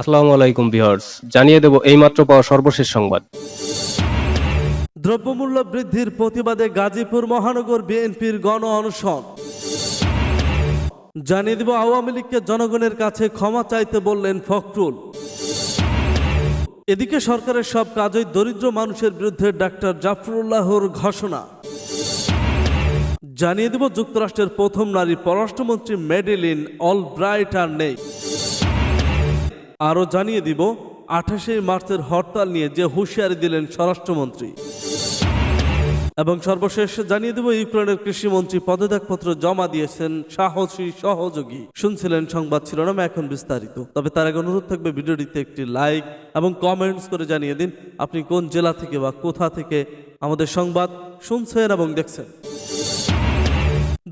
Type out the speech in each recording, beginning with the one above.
আসসালামু আলাইকুম ভিউয়ার্স, জানিয়ে দেব এইমাত্র পাওয়া সর্বশেষ সংবাদ। দ্রব্যমূল্য বৃদ্ধির প্রতিবাদে গাজীপুর মহানগর বিএনপির গণ অনশন। জানিয়ে দেব আওয়ামী লীগকে জনগণের কাছে ক্ষমা চাইতে বললেন ফখরুল। এদিকে সরকারের সব কাজই দরিদ্র মানুষের বিরুদ্ধে ডাক্তার জাফরুল্লাহর ঘোষণা। জানিয়ে দেব যুক্তরাষ্ট্রের প্রথম নারী পররাষ্ট্রমন্ত্রী মেডেলিন অল ব্রাইট আর নেই। আরও জানিয়ে দিব আঠাশে মার্চের হরতাল নিয়ে যে হুঁশিয়ারি দিলেন স্বরাষ্ট্রমন্ত্রী। এবং সর্বশেষ জানিয়ে দেব, ইউক্রেনের কৃষিমন্ত্রী পদত্যাগপত্র জমা দিয়েছেন সাহসী সহযোগী। শুনছিলেন সংবাদ শিরোনাম এখন বিস্তারিত। তবে তার আগে অনুরোধ থাকবে ভিডিওটিতে একটি লাইক এবং কমেন্টস করে জানিয়ে দিন, আপনি কোন জেলা থেকে বা কোথা থেকে আমাদের সংবাদ শুনছেন এবং দেখছেন।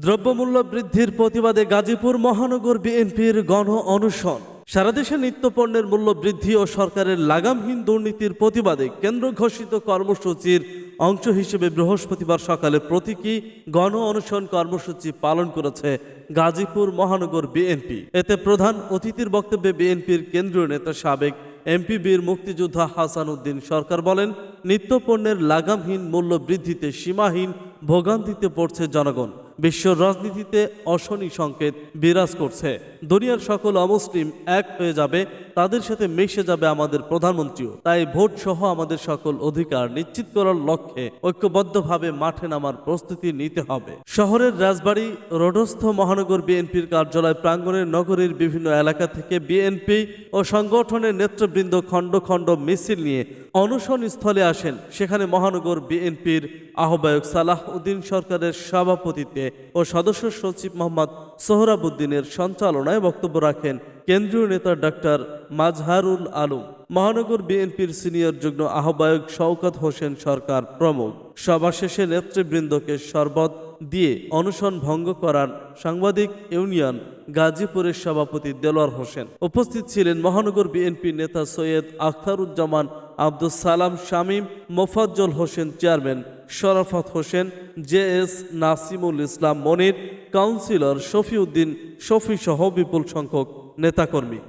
দ্রব্যমূল্য বৃদ্ধির প্রতিবাদে গাজীপুর মহানগর বিএনপির গণ অনশন। সারা দেশে নিত্যপণ্যের মূল্য বৃদ্ধি ও সরকারের লাগামহীন দুর্নীতির প্রতিবাদে কেন্দ্র ঘোষিত কর্মসূচির অংশ হিসেবে বৃহস্পতিবার সকালে প্রতীকী গণ অনশন কর্মসূচি পালন করেছে গাজীপুর মহানগর বিএনপি। এতে প্রধান অতিথির বক্তব্যে বিএনপির কেন্দ্রীয় নেতা সাবেক এমপি বীর মুক্তিযোদ্ধা হাসান উদ্দিন সরকার বলেন, নিত্যপণ্যের লাগামহীন মূল্য বৃদ্ধিতে সীমাহীন ভোগান্তিতে পড়ছে জনগণ। বিশ্ব রাজনীতিতে অশনি সংকেত বিরাজ করছে। দুনিয়ার সকল অমুসলিম এক হয়ে যাবে, তাদের সাথে মিশে যাবে আমাদের প্রধানমন্ত্রীও। তাই ভোট সহ আমাদের সকল অধিকার নিশ্চিত করার লক্ষ্যে ঐক্যবদ্ধভাবে মাঠে নামার প্রস্তুতি নিতে হবে। শহরের রাজবাড়ী, রোডস্থ মহানগর বিএনপির কার্যালয় প্রাঙ্গণের নগরীর বিভিন্ন এলাকা থেকে বিএনপি ও সংগঠনের নেতৃবৃন্দ খণ্ড খণ্ড মিছিল নিয়ে অনশন স্থলে আসেন। সেখানে মহানগর বিএনপির আহ্বায়ক সালাহ উদ্দিন সরকারের সভাপতিত্বে ও সদস্য সচিব মোহাম্মদ সোহরাবুদ্দিনের সঞ্চালনায় বক্তব্য রাখেন কেন্দ্রীয় নেতা ডাক্তার মাজহারুল আলম। মহানগর বিএনপির সিনিয়র যুগ্ম আহ্বায়ক শওকত হোসেন সরকার প্রমুখ। সভা শেষে নেতৃবৃন্দকে শরবত দিয়ে অনশন ভঙ্গ করার সাংবাদিক ইউনিয়ন গাজীপুরের সভাপতি দেলোয়ার হোসেন। উপস্থিত ছিলেন মহানগর বিএনপি নেতা Syed Akhtaruzzaman Abdul Salam, Shamim Mofazzal Hossain chairman, Sharafat Hossain, J S Nasimul Islam Monir councillor Shafiuddin Shafi সহ বিপুল সংখ্যক নেতাকর্মী।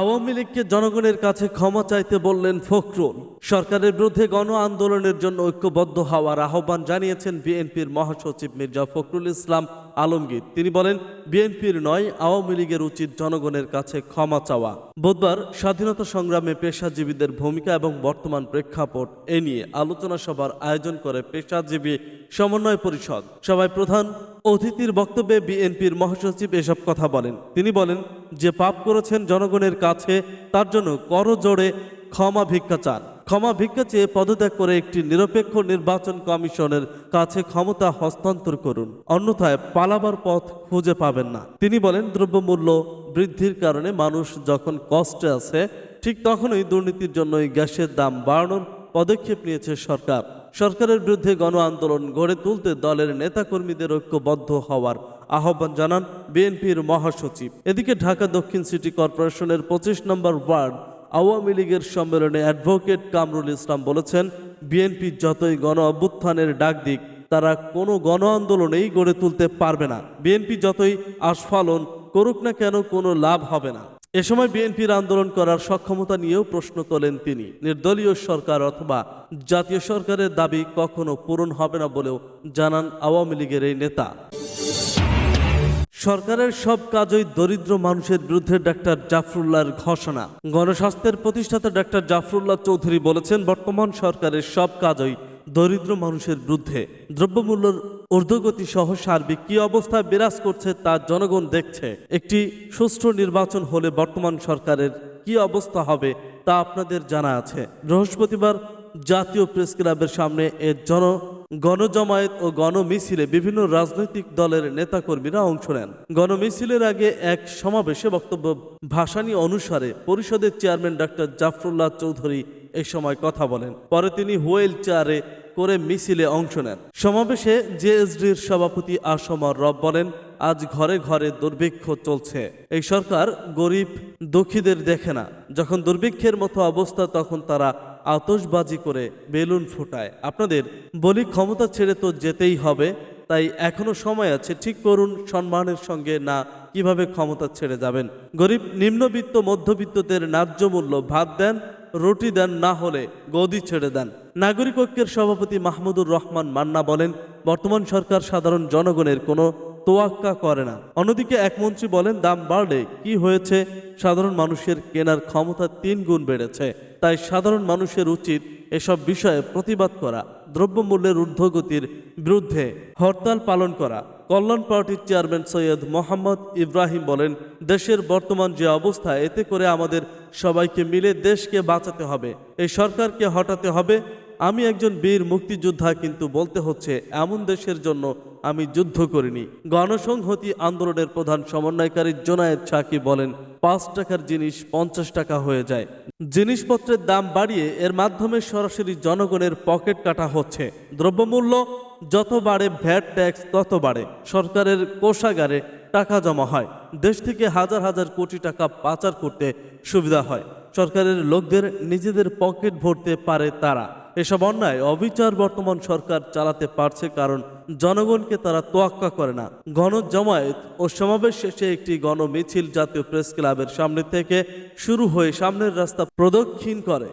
আওয়ামী লীগকে জনগণের কাছে ক্ষমা চাইতে বললেন ফখরুল। সরকারের বিরুদ্ধে গণ আন্দোলনের জন্য ঐক্যবদ্ধ হওয়ার আহ্বান জানিয়েছেন বিএনপির মহাসচিব মির্জা ফখরুল ইসলাম আলমগীর। তিনি বলেন, বিএনপির নয়, আওয়ামী লীগের উচিত জনগণের কাছে ক্ষমা চাওয়া। বুধবার স্বাধীনতা সংগ্রামে পেশাজীবীদের ভূমিকা এবং বর্তমান প্রেক্ষাপট এ নিয়ে আলোচনা সভার আয়োজন করে পেশাজীবী সমন্বয় পরিষদ। সভায় প্রধান অতিথির বক্তব্যে বিএনপির মহাসচিব এসব কথা বলেন। তিনি বলেন যে পাপ করেছেন জনগণের কাছে, তার জন্য করজোড়ে ক্ষমা ভিক্ষা চান। ক্ষমা ভিক্ষা চেয়ে পদত্যাগ করে একটি নিরপেক্ষ নির্বাচন কমিশনের কাছে ক্ষমতা হস্তান্তর করুন। অন্যথায় পালাবার পথ খুঁজে পাবেন না। তিনি বলেন, দ্রব্যমূল্য বৃদ্ধির কারণে মানুষ যখন কষ্টে আছে, ঠিক তখনই দুর্নীতির জন্য গ্যাসের দাম বাড়ানোর পদক্ষেপ নিয়েছে সরকার। সরকারের বিরুদ্ধে গণ আন্দোলন গড়ে তুলতে দলের নেতাকর্মীদের ঐক্যবদ্ধ হওয়ার আহ্বান জানান বিএনপির মহাসচিব। এদিকে ঢাকা দক্ষিণ সিটি কর্পোরেশনের পঁচিশ নম্বর ওয়ার্ড আওয়ামী লীগের সম্মেলনে অ্যাডভোকেট কামরুল ইসলাম বলেছেন, বিএনপি যতই গণ অভ্যুত্থানের ডাক দিক, তারা কোনো গণ আন্দোলনেই গড়ে তুলতে পারবে না। বিএনপি যতই আস্ফালন করুক না কেন কোনো লাভ হবে না। এ সময় বিএনপির আন্দোলন করার সক্ষমতা নিয়েও প্রশ্ন তোলেন তিনি। নির্দলীয় সরকার অথবা জাতীয় সরকারের দাবি কখনো পূরণ হবে না বলেও জানান আওয়ামী লীগের এই নেতা। সরকারের সব কাজই দরিদ্র মানুষের বিরুদ্ধে ডাক্তার জাফরুল্লাহর ঘোষণা। গণস্বাস্থ্যের প্রতিষ্ঠাতা ডাক্তার জাফরুল্লাহ চৌধুরী বলেছেন, বর্তমান সরকারের সব কাজই দরিদ্র মানুষের বিরুদ্ধে। দ্রব্যমূল্যের ঊর্ধ্বগতি সহ সার্বিক কি অবস্থায় বিরাজ করছে তা জনগণ দেখছে। একটি সুষ্ঠু নির্বাচন হলে বর্তমান সরকারের কি অবস্থা হবে তা আপনাদের জানা আছে। বৃহস্পতিবার জাতীয় প্রেস ক্লাবের সামনে এর জন গণজমায়েত ও গণমিছিলে বিভিন্ন রাজনৈতিক দলের নেতাকর্মীরা অংশ নেন। গণমিছিলের আগে এক সমাবেশে বক্তব্য ভাসানী অনুসারে পরিষদের চেয়ারম্যান ডাক্তার জাফরুল্লাহ চৌধুরী এই সময় কথা বলেন। পরে তিনি হুইল চেয়ারে করে মিছিলে অংশ নেন। সমাবেশে জেএসডির সভাপতি আসমর রব বলেন, আজ ঘরে ঘরে দুর্ভিক্ষ চলছে। এই সরকার গরিব দুঃখীদের দেখে না। যখন দুর্ভিক্ষের মতো অবস্থা, তখন তারা আতশবাজি করে বেলুন ফোটায়। আপনাদের বলি ক্ষমতা ছেড়ে তো যেতেই হবে, তাই এখনও সময় আছে, ঠিক করুন সম্মানের সঙ্গে না কীভাবে ক্ষমতা ছেড়ে যাবেন। গরিব নিম্নবিত্ত মধ্যবিত্তদের ন্যায্য মূল্য ভাত দেন, রুটি দেন, না হলে গদি ছেড়ে দেন। নাগরিক ঐক্যের সভাপতি মাহমুদুর রহমান মান্না বলেন, বর্তমান সরকার সাধারণ জনগণের কোনো তোয়াক্কা করে না। অন্যদিকে এক মন্ত্রী বলেন, দাম বাড়লে কি হয়েছে? সাধারণ মানুষের কেনার ক্ষমতা তিন গুণ বেড়েছে। তাই সাধারণ মানুষের উচিত এসব বিষয়ে প্রতিবাদ করা, দ্রব্যমূল্যের ঊর্ধ্বগতির বিরুদ্ধে হরতাল পালন করা। কল্যাণ পার্টির চেয়ারম্যান সৈয়দ মোহাম্মদ ইব্রাহিম বলেন, দেশের বর্তমান যে অবস্থা, এতে করে আমাদের সবাইকে মিলে দেশকে বাঁচাতে হবে। এই সরকারকে হটাতে হবে। আমি একজন বীর মুক্তিযোদ্ধা, কিন্তু বলতে হচ্ছে এমন দেশের জন্য আমি যুদ্ধ করিনি। গণসংহতি আন্দোলনের প্রধান সমন্বয়কারী জোনায়েদ সাকি বলেন, পাঁচ টাকার জিনিস পঞ্চাশ টাকা হয়ে যায়। জিনিসপত্রের দাম বাড়িয়ে এর মাধ্যমে সরাসরি জনগণের পকেট কাটা হচ্ছে। দ্রব্যমূল্য যত বাড়ে, ভ্যাট ট্যাক্স তত বাড়ে। সরকারের কোষাগারে টাকা জমা হয়। দেশ থেকে হাজার হাজার কোটি টাকা পাচার করতে সুবিধা হয়। সরকারের লোকদের নিজেদের পকেট ভরতে পারে তারা। এসব অন্যায়, অবিচার বর্তমান সরকার চালাতে পারছে কারণ জনগণকে তারা তোয়াক্কা করে না। গণজমায়েত ও সমাবেশ শেষে একটি গণমিছিল জাতীয় প্রেস ক্লাবের সামনে থেকে শুরু হয়ে সামনের রাস্তা প্রদক্ষিণ করে।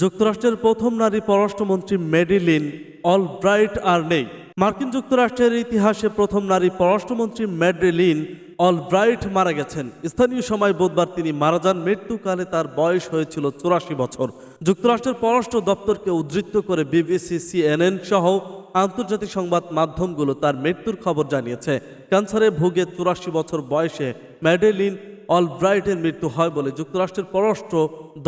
যুক্তরাষ্ট্রের প্রথম নারী পররাষ্ট্রমন্ত্রী মেডিলিন অলব্রাইট আর নেই। মার্কিন যুক্তরাষ্ট্রের ইতিহাসে প্রথম নারী পররাষ্ট্রমন্ত্রী মেড্রিলিন অলব্রাইট মারা গেছেন। স্থানীয় সময় বুধবার তিনি মারা যান। মৃত্যুকালে তার বয়স হয়েছিল চুরাশি বছর। যুক্তরাষ্ট্রের পররাষ্ট্র দপ্তরকে উদ্ধৃত করে বিবিসি, সিএনএন সহ আন্তর্জাতিক সংবাদ মাধ্যমগুলো তার মৃত্যুর খবর জানিয়েছে। ক্যান্সারে ভুগে চুরাশি বছর বয়সে ম্যাডেলিন অলব্রাইটের মৃত্যু হয় বলে যুক্তরাষ্ট্রের পররাষ্ট্র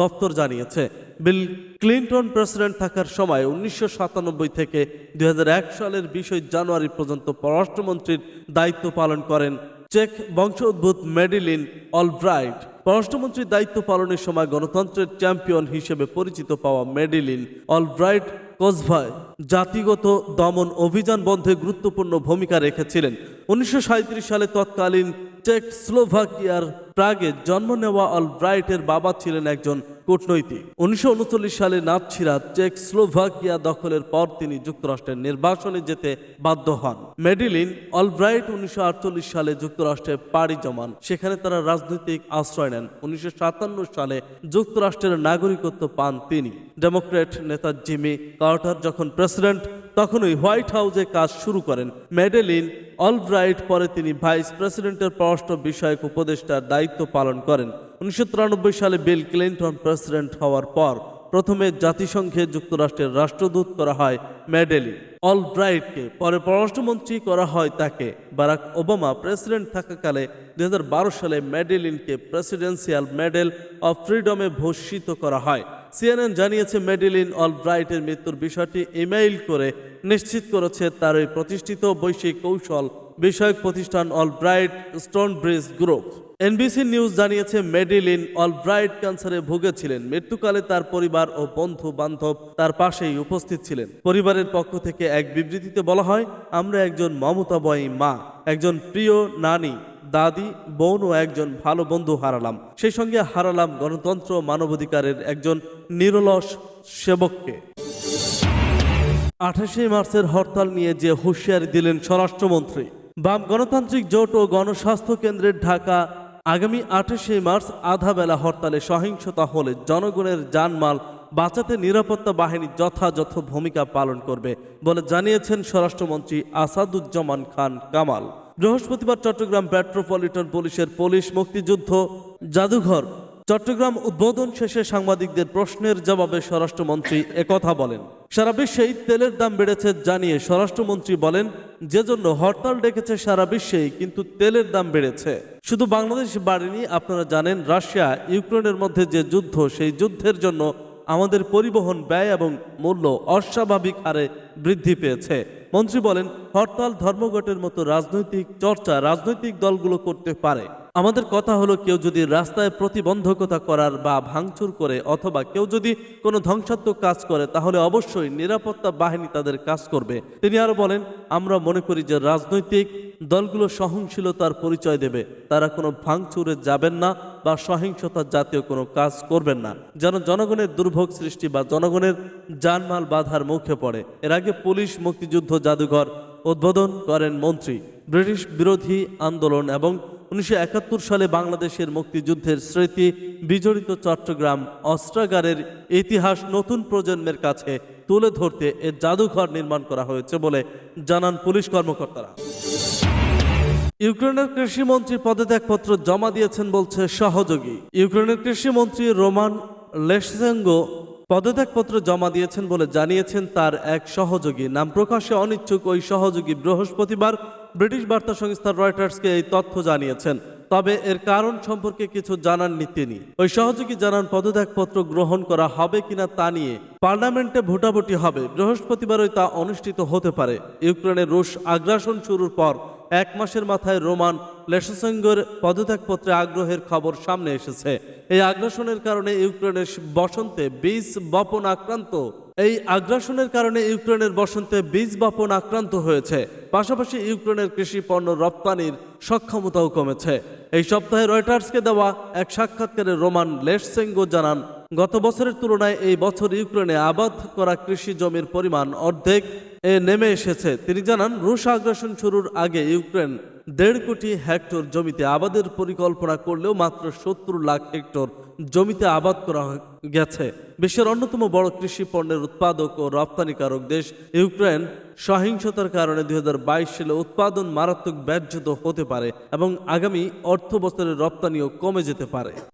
দপ্তর জানিয়েছে। বিল ক্লিন্টন প্রেসিডেন্ট থাকার সময় উনিশশো সাতানব্বই থেকে দুই হাজার এক সালের বিশই জানুয়ারি পর্যন্ত পররাষ্ট্রমন্ত্রীর দায়িত্ব পালন করেন চেক বংশোদ্ভূত মেডিলিন অলব্রাইট। পররাষ্ট্রমন্ত্রীর দায়িত্ব পালনের সময় গণতন্ত্রের চ্যাম্পিয়ন হিসেবে পরিচিত পাওয়া মেডেলিন অলব্রাইট কোসভায় জাতিগত দমন অভিযান বন্ধে গুরুত্বপূর্ণ ভূমিকা রেখেছিলেন। উনিশশো সাঁইত্রিশ সালে তৎকালীন চেক স্লোভাকিয়ার প্রাগে জন্ম নেওয়া অলব্রাইটের বাবা ছিলেন একজন কূটনৈতিক। উনিশশো উনচল্লিশ সালে নাৎসিরা চেক স্লোভাকিয়া দখলের পর তিনি যুক্তরাষ্ট্রের নির্বাচনে যেতে বাধ্য হন। মেডিলিন অলব্রাইট উনিশশো আটচল্লিশ সালে যুক্তরাষ্ট্রে পাড়ি জমান। সেখানে তারা রাজনৈতিক আশ্রয় নেন। উনিশশো সাতান্ন সালে যুক্তরাষ্ট্রের নাগরিকত্ব পান তিনি। ডেমোক্রেট নেতা জিমি কার্টার যখন প্রেসিডেন্ট, তখনই হোয়াইট হাউসে কাজ শুরু করেন। মেডেলিন অলব্রাইট পরে তিনি ভাইস প্রেসিডেন্টের পররাষ্ট্র বিষয়ক উপদেষ্টার দায়িত্ব পালন করেন। উনিশশো সালে বিল ক্লিন্টন প্রেসিডেন্ট হওয়ার পর প্রথমে জাতিসংঘে যুক্তরাষ্ট্রের রাষ্ট্রদূত করা হয় মেডেলিন অলব্রাইটকে, পরে পররাষ্ট্রমন্ত্রী করা হয় তাকে। বারাক ওবামা প্রেসিডেন্ট থাকাকালে দুই হাজার বারো সালে মেডেলিনকে প্রেসিডেন্সিয়াল মেডেল অফ ফ্রিডমে ভূষিত করা হয়। সিএনএন জানিয়েছে মেডেলিন অল ব্রাইটের মৃত্যুর বিষয়টি ইমেইল করে নিশ্চিত করেছে তার ওই প্রতিষ্ঠিত বৈশ্বিক কৌশল বিষয়ক প্রতিষ্ঠান Albright Stonebridge Group. NBC News জানিয়েছে, মেডিলিন অলব্রাইট ক্যান্সারে ভুগেছিলেন। মৃত্যুকালে তার পরিবার ও বন্ধু বান্ধব তার পাশেই উপস্থিত ছিলেন। পরিবারের পক্ষ থেকে এক বিবৃতিতে বলা হয়, আমরা একজন মমতাবয়ী মা, একজন প্রিয় নানী, দাদি, বোন ও একজন ভালো বন্ধু হারালাম। সেই সঙ্গে হারালাম গণতন্ত্র মানবাধিকারের একজন নিরলস সেবককে। আঠাশে মার্চের হরতাল নিয়ে যে হুঁশিয়ারি দিলেন স্বরাষ্ট্রমন্ত্রী, বাম গণতান্ত্রিক জোট ও গণস্বাস্থ্য কেন্দ্রের ঢাকা আগামী আঠাশে মার্চ আধা বেলা হরতালে সহিংসতা হলে জনগণের জানমাল বাঁচাতে নিরাপত্তা বাহিনী যথাযথ ভূমিকা পালন করবে বলে জানিয়েছেন স্বরাষ্ট্রমন্ত্রী আসাদুজ্জামান খান কামাল। বৃহস্পতিবার চট্টগ্রাম মেট্রোপলিটন পুলিশের পুলিশ মুক্তিযুদ্ধ জাদুঘর চট্টগ্রাম উদ্বোধন শেষে সাংবাদিকদের প্রশ্নের জবাবে স্বরাষ্ট্রমন্ত্রী একথা বলেন, সারা বিশ্বেই তেলের দাম বেড়েছে জানিয়ে স্বরাষ্ট্রমন্ত্রী বলেন, যে জন্য হরতাল ডেকেছে সারা বিশ্বেই, কিন্তু তেলের দাম বেড়েছে। শুধু বাংলাদেশ বাড়েনি, আপনারা জানেন, রাশিয়া, ইউক্রেনের মধ্যে যে যুদ্ধ, সেই যুদ্ধের জন্য আমাদের পরিবহন ব্যয় এবং মূল্য অস্বাভাবিক হারে বৃদ্ধি পেয়েছে। মন্ত্রী বলেন, হরতাল ধর্মঘটের মতো রাজনৈতিক চর্চা রাজনৈতিক দলগুলো করতে পারে। আমাদের কথা হলো কেউ যদি রাস্তায় প্রতিবন্ধকতা করার বা ভাঙচুর করে অথবা কেউ যদি কোনো ধ্বংসাত্মক কাজ করে, তাহলে অবশ্যই নিরাপত্তা বাহিনী তাদের কাজ করবে। তিনি আরও বলেন, আমরা মনে করি যে রাজনৈতিক দলগুলো সহনশীলতার পরিচয় দেবে। তারা কোনো ভাঙচুরে যাবেন না বা সহিংসতা জাতীয় কোনো কাজ করবেন না। যেন জনগণের দুর্ভোগ সৃষ্টি বা জনগণের জানমাল বাধার মুখে পড়ে। এর আগে পুলিশ মুক্তিযুদ্ধ জাদুঘর উদ্বোধন করেন মন্ত্রী। ব্রিটিশ বিরোধী আন্দোলন এবং উনিশশো একাত্তর সালে বাংলাদেশের মুক্তিযুদ্ধের স্মৃতি বিজড়িত চট্টগ্রাম অস্ত্রাগারের ইতিহাস নতুন প্রজন্মের কাছে তুলে ধরতে এর জাদুঘর নির্মাণ করা হয়েছে বলে জানান পুলিশ কর্মকর্তারা। ইউক্রেনের কৃষিমন্ত্রী পদত্যাগপত্র জমা দিয়েছেন বলছে সহযোগী। ইউক্রেনের কৃষিমন্ত্রী রোমান লেশজেঙ্গো পদত্যাগপত্র জমা দিয়েছেন বলে জানিয়েছেন তার এক সহযোগী। নাম প্রকাশে অনিচ্ছুক ওই সহযোগী বৃহস্পতিবার ব্রিটিশ বার্তা সংস্থা রয়টার্সকে এই তথ্য জানিয়েছেন। তবে এর কারণ সম্পর্কে কিছু জানাননি তিনি। ওই সহযোগী জানান, পদত্যাগপত্র গ্রহণ করা হবে কিনা তা নিয়ে পার্লামেন্টে ভোটাভুটি হবে। বৃহস্পতিবারই তা অনুষ্ঠিত হতে পারে। ইউক্রেনের রুশ আগ্রাসন শুরুর পর এক মাসের মাথায় রোমান লেশসঙ্গের পদত্যাগপত্রে আগ্রহের খবর সামনে এসেছে। এই আগ্রাসনের কারণে ইউক্রেনের বসন্তে বীজ বপন আক্রান্ত। এই আগ্রাসনের কারণে ইউক্রেনের বসন্তে বীজ বপন আক্রান্ত হয়েছে। পাশাপাশি ইউক্রেনের কৃষি পণ্য রপ্তানির সক্ষমতাও কমেছে। এই সপ্তাহে রয়টার্সকে দেওয়া এক সাক্ষাৎকারে রোমান লেশসেঙ্গো জানান, গত বছরের তুলনায় এই বছর ইউক্রেনে আবাদ করা কৃষি জমির পরিমাণ অর্ধেক নেমে এসেছে। তিনি জানান, রুশ আগ্রাসন শুরুর আগে ইউক্রেন দেড় কোটি হেক্টর জমিতে আবাদের পরিকল্পনা করলেও মাত্র সত্তর লাখ হেক্টর জমিতে আবাদ করা গেছে। বিশ্বের অন্যতম বড় কৃষি পণ্যের উৎপাদক ও রপ্তানিকারক দেশ ইউক্রেন। সহিংসতার কারণে দুই হাজার বাইশ সালে উৎপাদন মারাত্মক ব্যাহত হতে পারে এবং আগামী অর্থ বছরের রপ্তানিও কমে যেতে পারে।